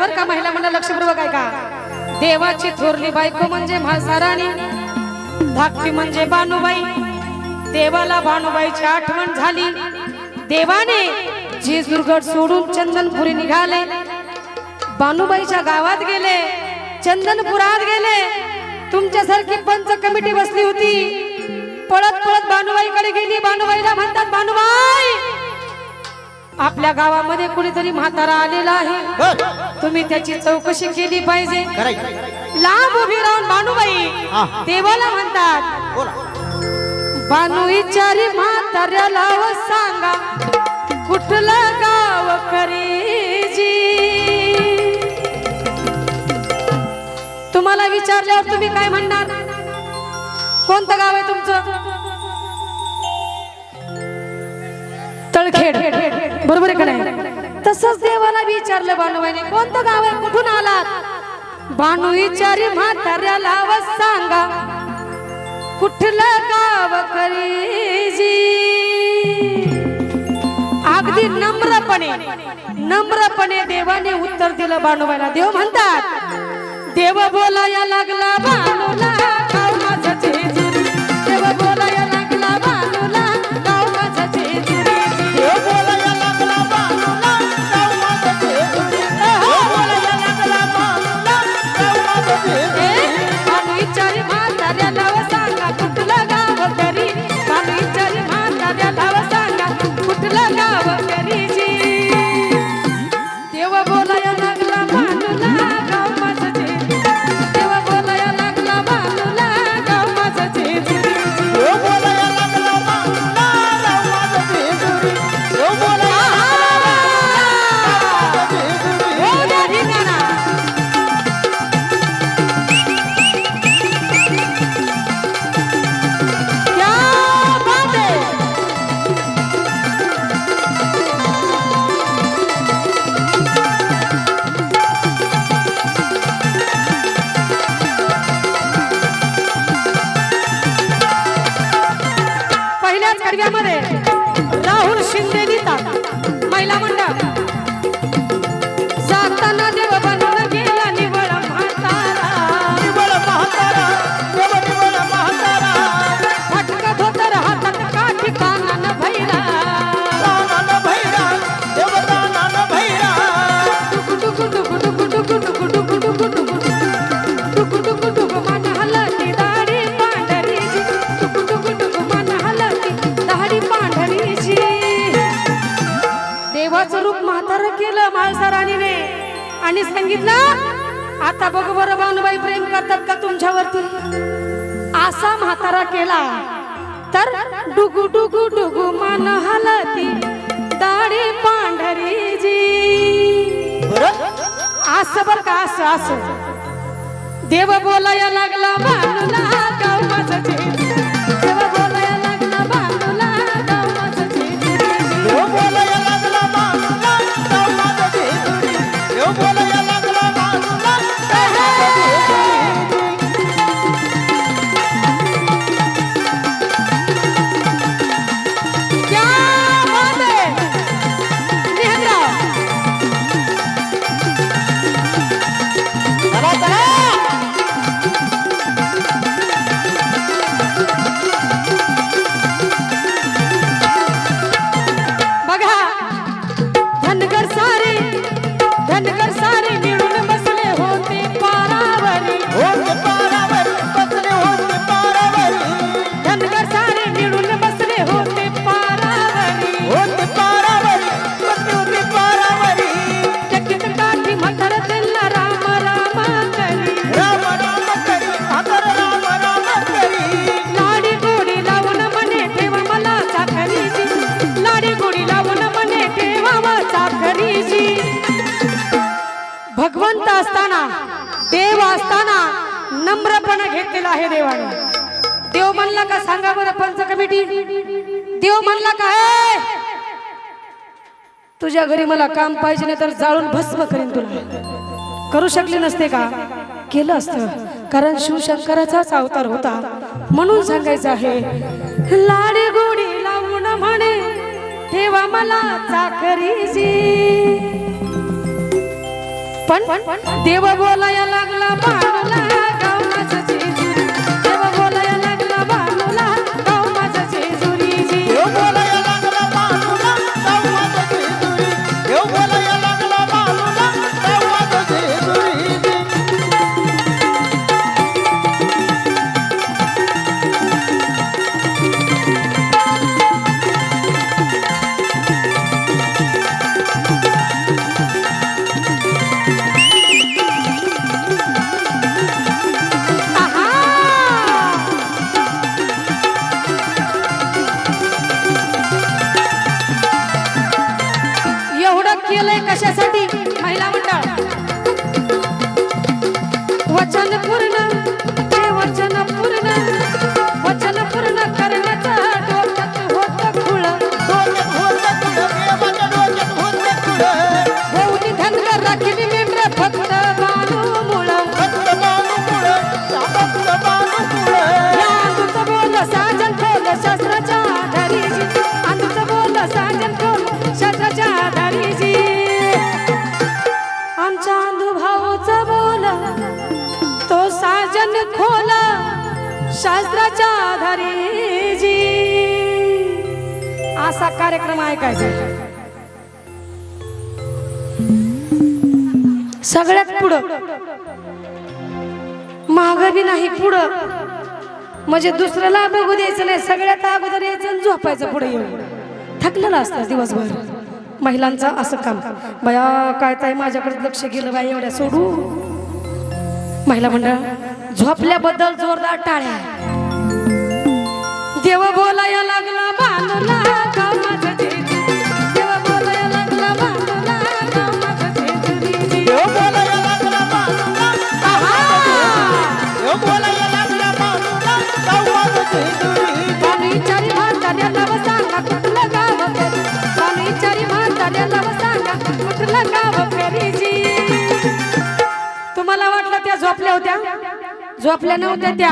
बरं का महिला म्हणा लक्षपूर्वक आहे का देवाची थोरली बायको म्हणजे म्हासाराणी धाकटी म्हणजे बानुबाई देवाला बानुबाईची आठवण झाली. देवाने जेजुरगड सोडून चंदनपुरी निघाले. बानुबाईच्या गावात गेले. चंदनपुरात गेले. तुमच्यासारखी पंच कमिटी बसली होती. पळत पळत बानुबाईकडे गेली. बानुबाईला म्हणतात बानुबाई आपल्या गावामध्ये कुणीतरी म्हातारा आलेला आहे. तुम्ही त्याची चौकशी केली पाहिजे. लांब उभी राहून बानुबाई हा. देवाला म्हणतात बोला. बानू विचारी म्हाताऱ्याला सांगा कुठलं गाव करीजी तुम्हाला विचारल्यावर तुम्ही काय म्हणणार? कोणतं गाव आहे तुमचं? तळखेड. बरोबर आहे का नाही? तसंच देवाला विचारलं बानुबाईने कोणतं गाव आहे? कुठून आलात? बानू विचारी म्हाताऱ्याला व सांगा. कुठलं गाव करीजी अगदी नम्रपणे नम्रपणे देवाने उत्तर दिलं बानुबाईला देव म्हणतात देव बोलाया लागला बानूला देवाचं रूप म्हातार केलं माळसराणीने आणि सांगितलं आता बघ बरं भानुबाई प्रेम करतात का तुमच्यावरती? असा म्हातारा केला. तर डुगू डुगू डुगू मान हलती दाढी पांढरी जी बरं? असं बर का असं असं. देव बोलायला लागला बानूला माझं भगवंत असताना देव असताना नम्रपणा घेतलेला आहे देवाने. देव म्हणला का सांगा बरं पंच कमिटी. देव म्हणला का तुझ्या घरी मला काम पाहिजे नाही तर जाळून भस्म करीन तुला. करू शकले नसते का? केलं असतं. कारण शिवशंकराचाच अवतार होता. म्हणून सांगायचं आहे लाडी गोडी लावून म्हणे ठेवा मला चाकरीची. पण देव बोलाया लागला साजन खोला शास्त्राच्या आधारीजी असा कार्यक्रम ऐकायचा सगळ्यात पुढं. माग बी नाही पुढं. म्हणजे दुसऱ्याला बघू द्यायचं नाही सगळ्यात अगोदर यायचं झोपायचं पुढे येऊन. थकलेलं असतं दिवसभर. महिलांचं असं काम. बया काय ताई माझ्याकडे लक्ष गेलं बाई एवढ्या सोडू महिला मंडळ झोपल्याबद्दल जोरदार टाळ्या. देव बोलाया लागला बांधला तुम्हाला वाटलं त्या झोपल्या होत्या? झोपल्या नव्हत्या त्या.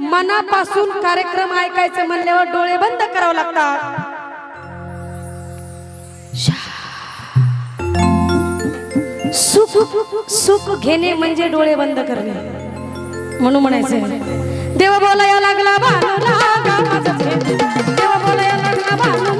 मनापासून कार्यक्रम ऐकायचं म्हणल्यावर डोळे बंद करावं लागतात. सुख सुख घेणे म्हणजे डोळे बंद करणे. म्हणून म्हणायचं देव बोलाया लागला बाणूला गाव माझं देव बोलाया लागला बाणूला